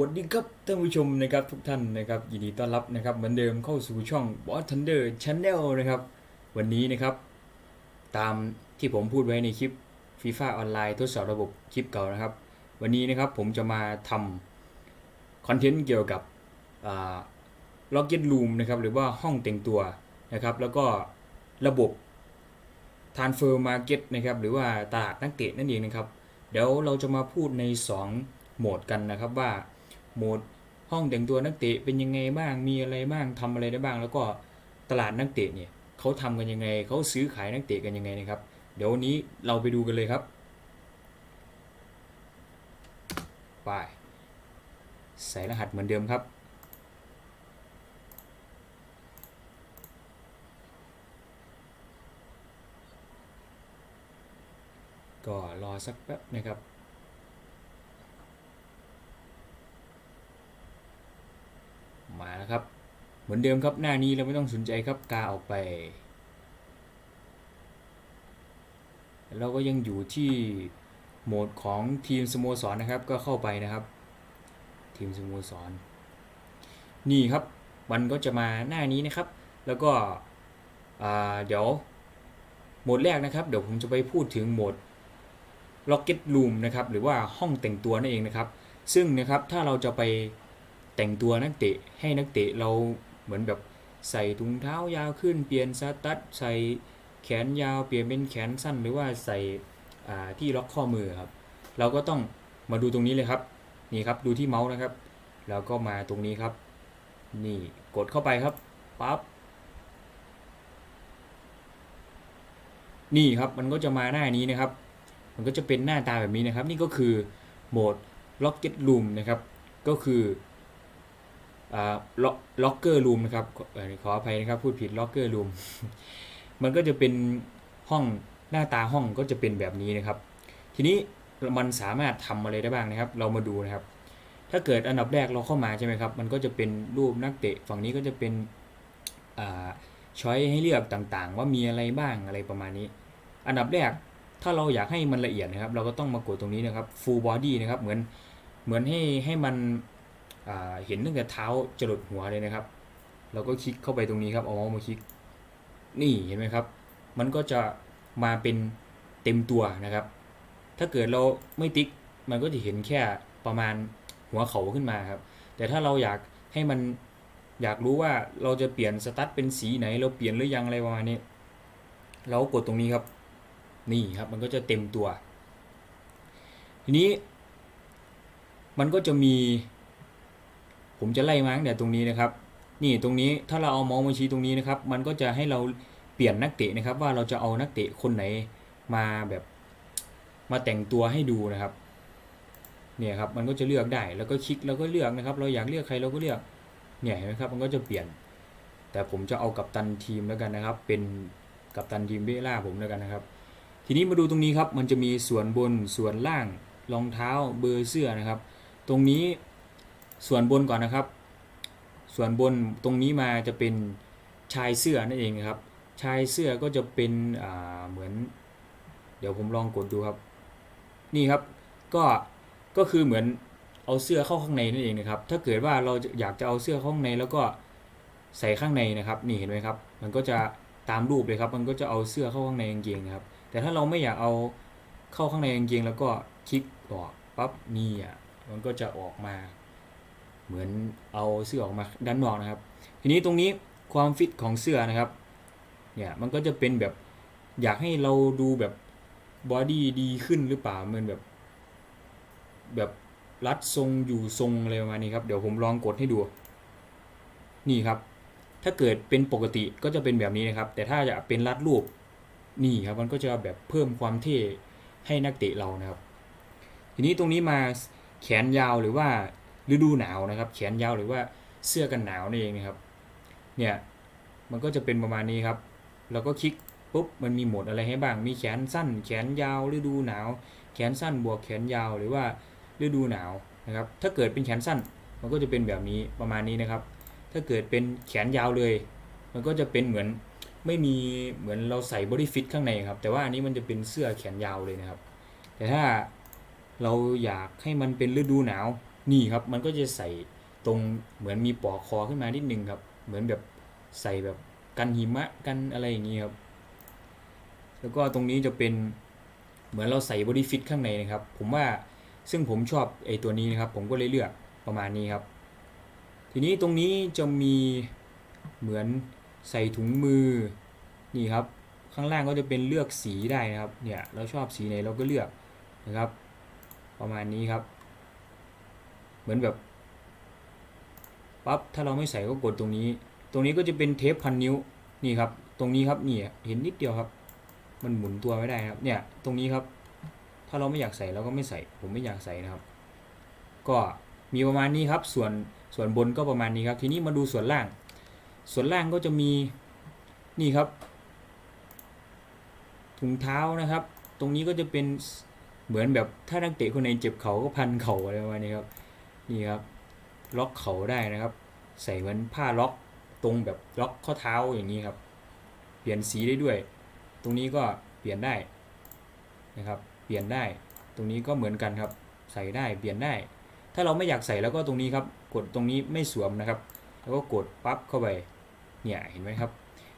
วัสดีครับท่านผู้ชมนะครับทุกท่านนะครับยินดีต้อนรับนะครับเหมือนเดิมเข้าสู่ช่อง b o s Thunder Channel นะครับ วันนี้นะครับ ตามที่ผมพูดไว้ในคลิป FIFA ออนไลน์ทดสอบระบบคลิปเก่านะครับ วันนี้นะครับผมจะมาทำคอนเทนต์เกี่ยวกับล็อกเก็ตลูมนะครับหรือว่าห้องแต่งตัวนะครับ แล้วก็ระบบ Transfer Market นะครับหรือว่าตลาดนักเตะนั่นเองนะครับ เดี๋ยวเราจะมาพูดใน 2 โหมดกันนะครับว่า โหมดห้องแต่งตัวนักเตะเป็นยังไงบ้างมีอะไรบ้างทำอะไรได้บ้าง แล้วก็ตลาดนักเตะเนี่ยเขาทำกันยังไงเขาซื้อขายนักเตะกันยังไงนะครับ เดี๋ยววันนี้เราไปดูกันเลยครับไปใส่รหัสเหมือนเดิมครับก็รอสักแป๊บนะครับ มาแล้วครับ เหมือนเดิมครับหน้านี้เราไม่ต้องสนใจครับกาออกไป เราก็ยังอยู่ที่โหมดของทีมสโมสรนะครับก็เข้าไปนะครับ ทีมสโมสร นี่ครับมันก็จะมาหน้านี้นะครับ แล้วก็เดี๋ยวโหมดแรกนะครับ เดี๋ยวผมจะไปพูดถึงโหมด Rocket Room นะครับหรือว่าห้องแต่งตัวนั่นเองนะครับ ซึ่งนะครับถ้าเราจะไป แต่งตัวนักเตะให้นักเตะเราเหมือนแบบใส่ถุงเท้ายาวขึ้นเปลี่ยนสตัดใส่แขนยาวเปลี่ยนเป็นแขนสั้นหรือว่าใส่ที่ล็อกข้อมือครับ เราก็ต้องมาดูตรงนี้เลยครับ นี่ครับดูที่เมาส์นะครับ แล้วก็มาตรงนี้ครับ นี่กดเข้าไปครับปั๊บนี่ครับมันก็จะมาหน้านี้นะครับ มันก็จะเป็นหน้าตาแบบนี้นะครับ นี่ก็คือโหมด Rocket Room นะครับ ก็คือ อ่า Locker Room นะครับขออภัยนะครับพูดผิด Locker Room มันก็จะเป็นห้องหน้าตาห้องก็จะเป็นแบบนี้นะครับ ทีนี้มันสามารถทำอะไรได้บ้างนะครับ เรามาดูนะครับ ถ้าเกิดอันดับแรกเราเข้ามาใช่ไหมครับ มันก็จะเป็นรูปนักเตะฝั่งนี้ก็จะเป็นช้อยให้เลือกต่างๆ ว่ามีอะไรบ้างอะไรประมาณนี้ อันดับแรกถ้าเราอยากให้มันละเอียดนะครับ เราก็ต้องมากดตรงนี้นะครับ full body นะครับเหมือนเหมือนให้ให้มัน เห็นตั้งแต่เท้าจรดหัวเลยนะครับ เราก็คลิกเข้าไปตรงนี้ครับเอาเมาส์มาคลิก นี่เห็นไหมครับ มันก็จะมาเป็นเต็มตัวนะครับ ถ้าเกิดเราไม่ติ๊กมันก็จะเห็นแค่ประมาณหัวเขาขึ้นมาครับ แต่ถ้าเราอยากให้มันอยากรู้ว่าเราจะเปลี่ยนสตั๊ดเป็นสีไหน เราเปลี่ยนหรือยังอะไรประมาณนี้ เราก็กดตรงนี้ครับ นี่ครับมันก็จะเต็มตัว ทีนี้มันก็จะมี ผมจะไล่มาตั้งแต่ตรงนี้นะครับ นี่ตรงนี้ถ้าเราเอาเมาส์มาชี้ตรงนี้นะครับ มันก็จะให้เราเปลี่ยนนักเตะนะครับ ว่าเราจะเอานักเตะคนไหนมาแบบมาแต่งตัวให้ดูนะครับเนี่ยครับมันก็จะเลือกได้แล้วก็คลิกแล้วก็เลือกนะครับ เราอยากเลือกใครเราก็เลือกเนี่ยเห็นไหมครับมันก็จะเปลี่ยน แต่ผมจะเอากับตันทีมแล้วกันนะครับ เป็นกับตันทีมเบล่าผมแล้วกันนะครับ ทีนี้มาดูตรงนี้ครับมันจะมีส่วนบนส่วนล่างรองเท้าเบอร์เสื้อนะครับ ตรงนี้ ส่วนบนก่อนนะครับ ส่วนบนตรงนี้มาจะเป็นชายเสื้อนั่นเองนะครับ ชายเสื้อก็จะเป็นเหมือน เดี๋ยวผมลองกดดูครับ นี่ครับก็ก็คือเหมือนเอาเสื้อเข้าข้างในนั่นเองนะครับ ถ้าเกิดว่าเราอยากจะเอาเสื้อข้าข้างในแล้วก็ใส่ข้างในนะครับ นี่เห็นไหมครับ มันก็จะตามรูปเลยครับ มันก็จะเอาเสื้อเข้าข้างในกางเกงนะครับ แต่ถ้าเราไม่อยากเอาเข้าข้างในกางเกงแล้วก็คลิกออกปั๊บนี่อะมันก็จะออกมา เหมือนเอาเสื้อออกมาด้านนอกนะครับ ทีนี้ตรงนี้ความฟิตของเสื้อนะครับเนี่ยมันก็จะเป็นแบบอยากให้เราดูแบบบอดี้ดีขึ้นหรือเปล่าเหมือนแบบ แบบรัดทรงอยู่ทรงอะไรประมาณนี้ครับ เดี๋ยวผมลองกดให้ดู นี่ครับ ถ้าเกิดเป็นปกติก็จะเป็นแบบนี้นะครับ แต่ถ้าจะเป็นรัดรูปนี่ครับ มันก็จะแบบเพิ่มความเท่ให้นักเตะเรานะครับ ทีนี้ตรงนี้มาแขนยาวหรือว่า ฤดูหนาวนะครับ แขนยาวหรือว่าเสื้อกันหนาวนี่เองนะครับเนี่ยมันก็จะเป็นประมาณนี้ครับเราก็คลิกปุ๊บมันมีโหมดอะไรให้บ้าง มีแขนสั้น แขนยาวฤดูหนาว แขนสั้นบวกแขนยาวหรือว่าฤดูหนาวนะครับถ้าเกิดเป็นแขนสั้นมันก็จะเป็นแบบนี้ประมาณนี้นะครับ ถ้าเกิดเป็นแขนยาวเลย มันก็จะเป็นเหมือนไม่มีเหมือนเราใส่บอดี้ฟิตข้างในครับ แต่ว่าอันนี้มันจะเป็นเสื้อแขนยาวเลยนะครับ แต่ถ้าเราอยากให้มันเป็นฤดูหนาว นี่ครับมันก็จะใส่ตรงเหมือนมีปลอกคอขึ้นมานิดนึงครับ เหมือนแบบใส่แบบกันหิมะกันอะไรอย่างนี้ครับ แล้วก็ตรงนี้จะเป็นเหมือนเราใส่บอดี้ฟิตข้างในนะครับ ผมว่าซึ่งผมชอบไอ้ตัวนี้นะครับ ผมก็เลยเลือกประมาณนี้ครับ ทีนี้ตรงนี้จะมีเหมือนใส่ถุงมือนี่ครับ ข้างล่างก็จะเป็นเลือกสีได้นะครับ เนี่ยเราชอบสีไหนเราก็เลือกนะครับ ประมาณนี้ครับ เหมือนแบบปั๊บถ้าเราไม่ใส่ก็กดตรงนี้ ตรงนี้ก็จะเป็นเทปพันนิ้วนี่ครับ ตรงนี้ครับนี่เห็นนิดเดียวครับ มันหมุนตัวไม่ได้ครับ เนี่ย ตรงนี้ครับ ถ้าเราไม่อยากใส่เราก็ไม่ใส่ ผมไม่อยากใส่นะครับ ก็มีประมาณนี้ครับ ส่วนส่วนบนก็ประมาณนี้ครับ ทีนี้มาดูส่วนล่าง ส่วนล่างก็จะมีนี่ครับ ถุงเท้านะครับ ตรงนี้ก็จะเป็นเหมือนแบบถ้านักเตะคนไหนเจ็บเขาก็พันเข่าอะไรประมาณนี้ครับ นี่ครับล็อกเข่าได้นะครับ ใส่เหมือนผ้าล็อกตรงแบบล็อกข้อเท้าอย่างนี้ครับ เปลี่ยนสีได้ด้วย ตรงนี้ก็เปลี่ยนได้นะครับ เปลี่ยนได้ ตรงนี้ก็เหมือนกันครับ ใส่ได้เปลี่ยนได้ ถ้าเราไม่อยากใส่แล้วก็ตรงนี้ครับ กดตรงนี้ไม่สวมนะครับ แล้วก็กดปั๊บเข้าไปเนี่ยเห็นไหมครับ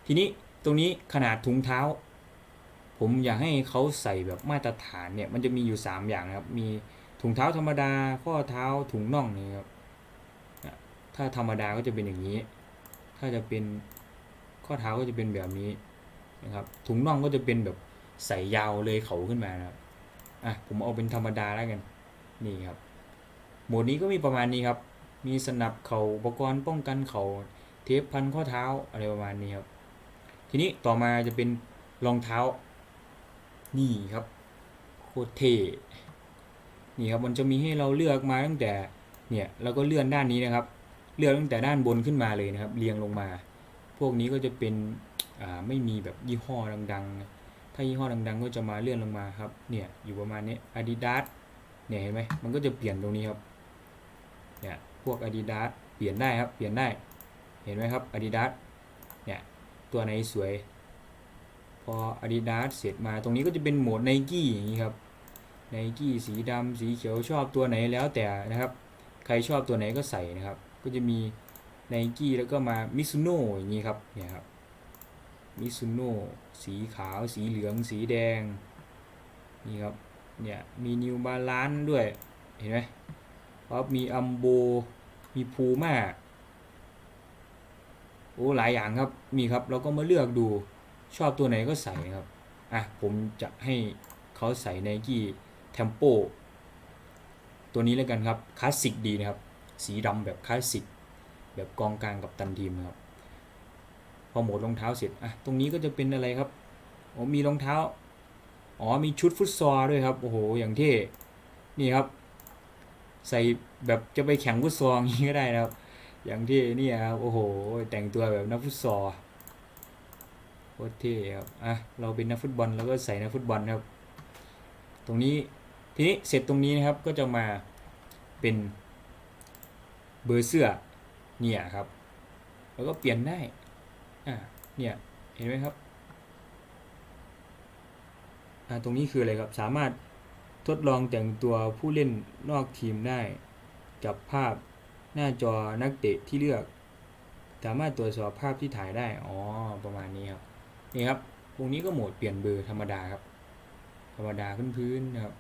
ทีนี้ตรงนี้ขนาดถุงเท้า ผมอยากให้เขาใส่แบบมาตรฐานเนี่ยมันจะมีอยู่ 3 อย่างนะครับมี ถุงเท้าธรรมดา ข้อเท้าถุงน่องนี่ครับถ้าธรรมดาก็จะเป็นอย่างนี้ ถ้าจะเป็นข้อเท้าก็จะเป็นแบบนี้นะครับ ถุงน่องก็จะเป็นแบบใส่ยาวเลยเขาขึ้นมานะครับอะผมเอาเป็นธรรมดาแล้วกันนี่ครับโหมดนี้ก็มีประมาณนี้ครับ มีสนับเขา่าอุปกรณ์ป้องกันเขา่าเทปพันข้อเท้าอะไรประมาณนี้ครับ ทีนี้ต่อมาจะเป็นรองเท้า นี่ครับโคตรเท่ นี่ครับมันจะมีให้เราเลือกมาตั้งแต่เนี่ยเราก็เลื่อนด้านนี้นะครับ เลือกตั้งแต่ด้านบนขึ้นมาเลยนะครับ เรียงลงมา พวกนี้ก็จะเป็นไม่มีแบบยี่ห้อดังๆ ถ้ายี่ห้อดัง ๆ ก็จะมาเลื่อนลงมาครับเนี่ยอยู่ประมาณนี้ Adidas เนี่ยเห็นไหมมันก็จะเปลี่ยนตรงนี้ครับเนี่ยพวก Adidas เปลี่ยนได้ครับเปลี่ยนได้เห็นไหมครับ Adidas เนี่ยตัวไหนสวย พอ Adidas เสร็จมาตรงนี้ก็จะเป็นโหมด Nike อย่างนี้ครับ Nike สีดำสีเขียวชอบตัวไหนแล้วแต่นะครับ ใครชอบตัวไหนก็ใส่นะครับ ก็จะมี Nike แล้วก็มา Mizuno อย่างนี้ครับเนี่ยครับ Mizuno สีขาวสีเหลืองสีแดงนี่ครับเนี่ยมี New Balance ด้วยเห็นไหมครับมีอัมโบมีพูม่าโอ้หลายอย่างครับมีครับเราก็มาเลือกดูชอบตัวไหนก็ใส่นะครับอะผมจะให้เขาใส่ในกี้ Nike Tempo ตัวนี้แล้วกันครับคลาสสิกดีนะครับ สีดำแบบคลาสสิกแบบกองกลางกับตันทีมครับพอโหมดรองเท้าเสร็จอะตรงนี้ก็จะเป็นอะไรครับอ๋อมีรองเท้าอ๋อมีชุดฟุตซอลด้วยครับโอ้โหอย่างเท่นี่ครับ ใส่แบบจะไปแข่งฟุตซอลนี้ก็ได้นะครับ อย่างที่นี่ครับโอ้โห แต่งตัวแบบนักฟุตซอลโคตรเท่ครับอะเราเป็นนักฟุตบอลเราก็ใส่นักฟุตบอลครับ ตรงนี้ ทีนี้เสร็จตรงนี้นะครับก็จะมาเป็นเบอร์เสื้อเนี่ยครับ แล้วก็เปลี่ยนได้อ่าเนี่ยเห็นไหมครับอ่าตรงนี้คืออะไรครับสามารถทดลองแต่งตัวผู้เล่นนอกทีมได้กับภาพหน้าจอนักเตะที่เลือก สามารถตรวจสอบภาพที่ถ่ายได้อ๋อประมาณนี้ครับนี่ครับตรงนี้ก็โหมดเปลี่ยนเบอร์ธรรมดาครับ ธรรมดาพื้นๆนะครับ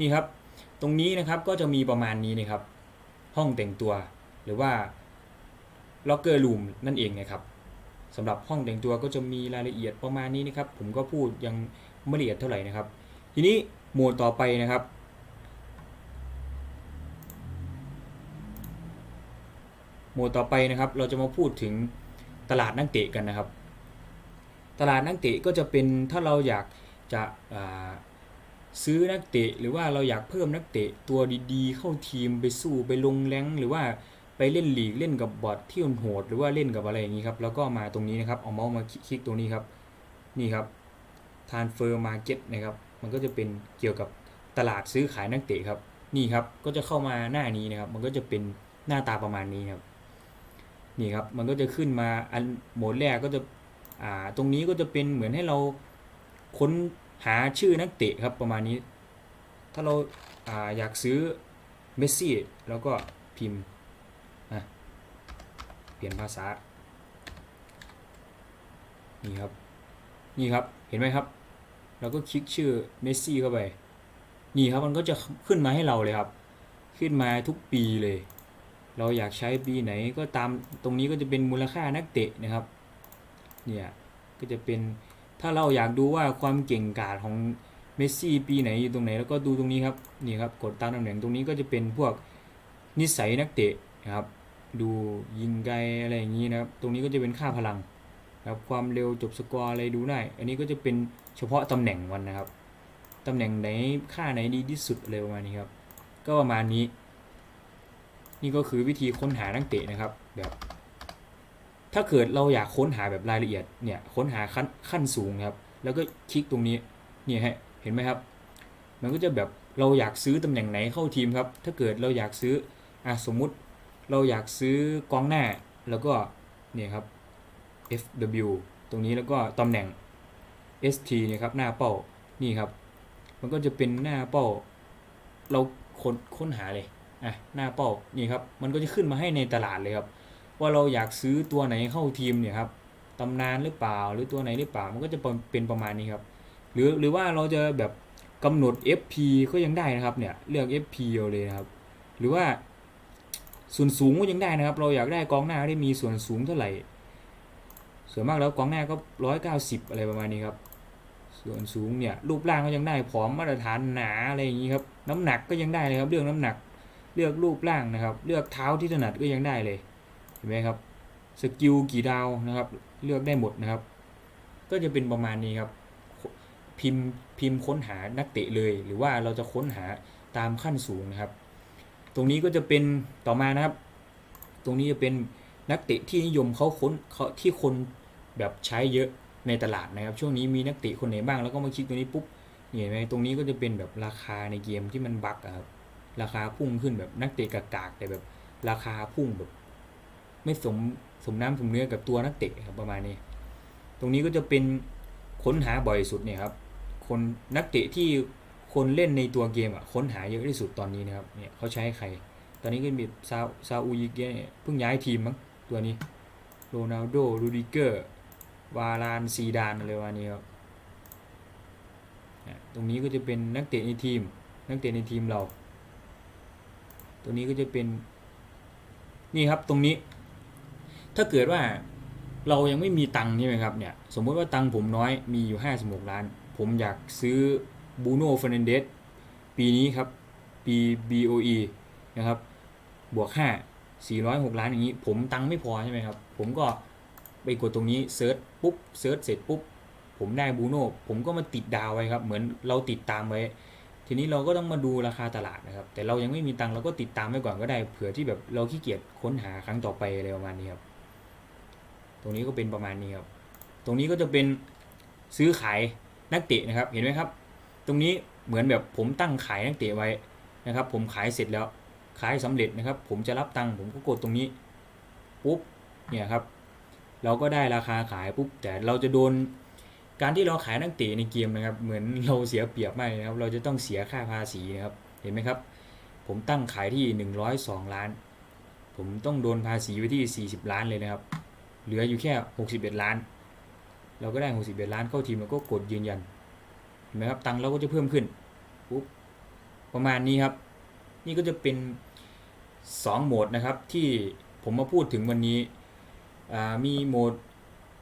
นี่ครับ ตรงนี้นะครับก็จะมีประมาณนี้นะครับ ห้องแต่งตัวหรือว่า locker room นั่นเองนะครับสำหรับห้องแต่งตัวก็จะมีรายละเอียดประมาณนี้นะครับ ผมก็พูดยังไม่ละเอียดเท่าไหร่นะครับ ทีนี้หมวดต่อไปนะครับหมวดต่อไปนะครับ เราจะมาพูดถึงตลาดนักเตะกันนะครับ ตลาดนักเตะก็จะเป็นถ้าเราอยากจะ ซื้อนักเตะหรือว่าเราอยากเพิ่มนักเตะตัวดีๆ เข้าทีมไปสู้ไปลงแรงหรือว่าไปเล่นลีกเล่นกับบอทที่โหดหรือว่าเล่นกับอะไรอย่างนี้ครับแล้วก็มาตรงนี้นะครับเอาเมาส์มาคลิกตรงนี้ครับนี่ครับ transfer market นะครับมันก็จะเป็นเกี่ยวกับตลาดซื้อขายนักเตะครับนี่ครับก็จะเข้ามาหน้านี้นะครับ มันก็จะเป็นหน้าตาประมาณนี้ครับนี่ครับมันก็จะขึ้นมาอันโหมดแรกก็จะอ่าตรงนี้ก็จะเป็นเหมือนให้เราค้น หาชื่อนักเตะครับประมาณนี้ ถ้าเราอาอยากซื้อเมสซี่แล้วก็พิมพ์อะเปลี่ยนภาษา นี่ครับ นี่ครับ เห็นไหมครับ เราก็คลิกชื่อเมสซี่เข้าไป นี่ครับมันก็จะขึ้นมาให้เราเลยครับ ขึ้นมาทุกปีเลย เราอยากใช้ปีไหนก็ตามตรงนี้ก็จะเป็นมูลค่านักเตะนะครับ เนี่ย ก็จะเป็น ถ้าเราอยากดูว่าความเก่งกาจของเมสซี่ปีไหนอยู่ตรงไหนแล้วก็ดูตรงนี้ครับนี่ครับกดตามตำแหน่งตรงนี้ก็จะเป็นพวกนิสัยนักเตะนะครับ ดูยิงไกลอะไรอย่างนี้นะครับ ตรงนี้ก็จะเป็นค่าพลังนะครับความเร็วจบสกอร์อะไรดูได้ อันนี้ก็จะเป็นเฉพาะตำแหน่งมันนะครับ ตำแหน่งไหนค่าไหนดีที่สุดอะไรประมาณนี้ครับ ก็ประมาณนี้ นี่ก็คือวิธีค้นหานักเตะนะครับแบบ ถ้าเกิดเราอยากค้นหาแบบรายละเอียดเนี่ยค้นหาขั้นขั้นสูงครับ แล้วก็คลิกตรงนี้เนี่ยฮะเห็นไหมครับ มันก็จะแบบเราอยากซื้อตำแหน่งไหนเข้าทีมครับ ถ้าเกิดเราอยากซื้ออะสมมุติเราอยากซื้อกองหน้าแล้วก็เนี่ยครับ FW ตรงนี้แล้วก็ตำแหน่ง ST เนี่ยครับหน้าเป้านี่ครับ มันก็จะเป็นหน้าเป้า เราค้นค้นหาเลยอะหน้าเป้านี่ครับ มันก็จะขึ้นมาให้ในตลาดเลยครับ ว่าเราอยากซื้อตัวไหนเข้าทีมเนี่ยครับตำนานหรือเปล่าหรือตัวไหนหรือเปล่ามันก็จะเป็นประมาณนี้ครับ หรือหรือว่าเราจะแบบกำหนด FP ก็ยังได้นะครับเนี่ยเลือก FP เอาเลยนะครับ หรือว่าส่วนสูงก็ยังได้นะครับ เราอยากได้กองหน้าที่มีส่วนสูงเท่าไหร่ ส่วนมากแล้วกองหน้าก็ร้อยเก้าสิบอะไรประมาณนี้ครับ ส่วนสูงเนี่ยรูปร่างก็ยังได้ผอมมาตรฐานหนาอะไรอย่างนี้ครับ น้ำหนักก็ยังได้เลยครับเรื่องน้ำหนัก เลือกรูปร่างนะครับ เลือกเท้าที่ถนัดก็ยังได้เลย เห็นไหมครับสกิลกี่ดาวนะครับ เลือกได้หมดนะครับ ก็จะเป็นประมาณนี้ครับ พิมพ์พิมพ์ค้นหานักเตะเลย หรือว่าเราจะค้นหาตามขั้นสูงนะครับ ตรงนี้ก็จะเป็นต่อมานะครับ ตรงนี้จะเป็นนักเตะที่นิยมเขาค้นเขาที่คนแบบใช้เยอะในตลาดนะครับ ช่วงนี้มีนักเตะคนไหนบ้างแล้วก็มาคลิกตรงนี้ปุ๊บเห็นไหมตรงนี้ก็จะเป็นแบบราคาในเกมที่มันบักอะครับราคาพุ่งขึ้นแบบนักเตะกากๆแต่แบบราคาพุ่งแบบ ไม่สมสมน้ำสมเนื้อกับตัวนักเตะครับประมาณนี้ ตรงนี้ก็จะเป็นค้นหาบ่อยสุดเนี่ยครับ คนนักเตะที่คนเล่นในตัวเกมอะค้นหาเยอะที่สุดตอนนี้นะครับเนี่ยเขาใช้ใคร ตอนนี้ก็มีซาซาอูยิเกะเพิ่งย้ายทีมมั้งตัวนี้โรนัลโดรูดิเกอร์วารานซีดานอะไรวะนี้ครับตรงนี้ก็จะเป็นนักเตะในทีม นักเตะในทีมเราตรงนี้ก็จะเป็นนี่ครับตรงนี้ ถ้าเกิดว่าเรายังไม่มีตังค์ใช่ไหมครับเนี่ยสมมติว่าตังค์ผมน้อยมีอยู่ 5 6 ล้าน ผมอยากซื้อบูโน่เฟรนเดสปีนี้ครับปี BOE นะครับบวก 5 406 ล้านอย่างนี้ ผมตังค์ไม่พอใช่ไหมครับ ผมก็ไปกดตรงนี้เซิร์ชปุ๊บเซิร์ชเสร็จปุ๊บ ผมได้บูโน่ผมก็มาติดดาวไว้ครับ เหมือนเราติดตามไว้ ทีนี้เราก็ต้องมาดูราคาตลาดนะครับ แต่เรายังไม่มีตังค์เราก็ติดตามไว้ก่อนก็ได้เผื่อที่แบบเราขี้เกียจค้นหาครั้งต่อไปอะไรประมาณนี้ครับ ตรงนี้ก็เป็นประมาณนี้ครับ ตรงนี้ก็จะเป็นซื้อขายนักเตะนะครับ เห็นไหมครับ ตรงนี้เหมือนแบบผมตั้งขายนักเตะไว้นะครับ ผมขายเสร็จแล้ว ขายสำเร็จนะครับ ผมจะรับตังค์ผมก็กดตรงนี้ปุ๊บ เนี่ยครับ เราก็ได้ราคาขายปุ๊บ แต่เราจะโดน การที่เราขายนักเตะในเกมนะครับ เหมือนเราเสียเปรียบมากนะครับ เราจะต้องเสียค่าภาษีนะครับ เห็นไหมครับ ผมตั้งขายที่ 102 ล้าน ผมต้องโดนภาษีไว้ที่ 40 ล้านเลยนะครับ เหลืออยู่แค่ 61 ล้าน เราก็ได้ 61 ล้านเข้าทีมแล้วก็กดยืนยันเห็นไหมครับตังเราก็จะเพิ่มขึ้นปุ๊บประมาณนี้ครับ นี่ก็จะเป็น 2 โหมดนะครับที่ผมมาพูดถึงวันนี้อ่ามีโหมด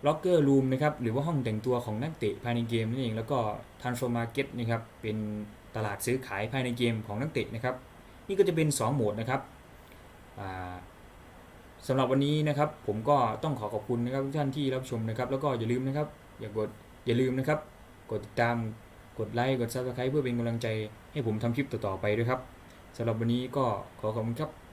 Locker Room นะครับหรือว่าห้องแต่งตัวของนักเตะภายในเกมนั่นเองแล้วก็ Transfer Market นะครับเป็นตลาดซื้อขายภายในเกมของนักเตะนะครับ นี่ก็จะเป็น 2 โหมดนะครับอ่า สำหรับวันนี้นะครับ ผมก็ต้องขอขอบคุณนะครับทุกท่านที่รับชมนะครับ แล้วก็อย่าลืมนะครับ อย่ากดอย่าลืมนะครับ กดติดตามกดไลค์กดซับสไคร b ์เพื่อเป็นกำลังใจให้ผมทำคลิปต่อๆไปด้วยครับสำหรับวันนี้ก็ขอขอบคุณครับ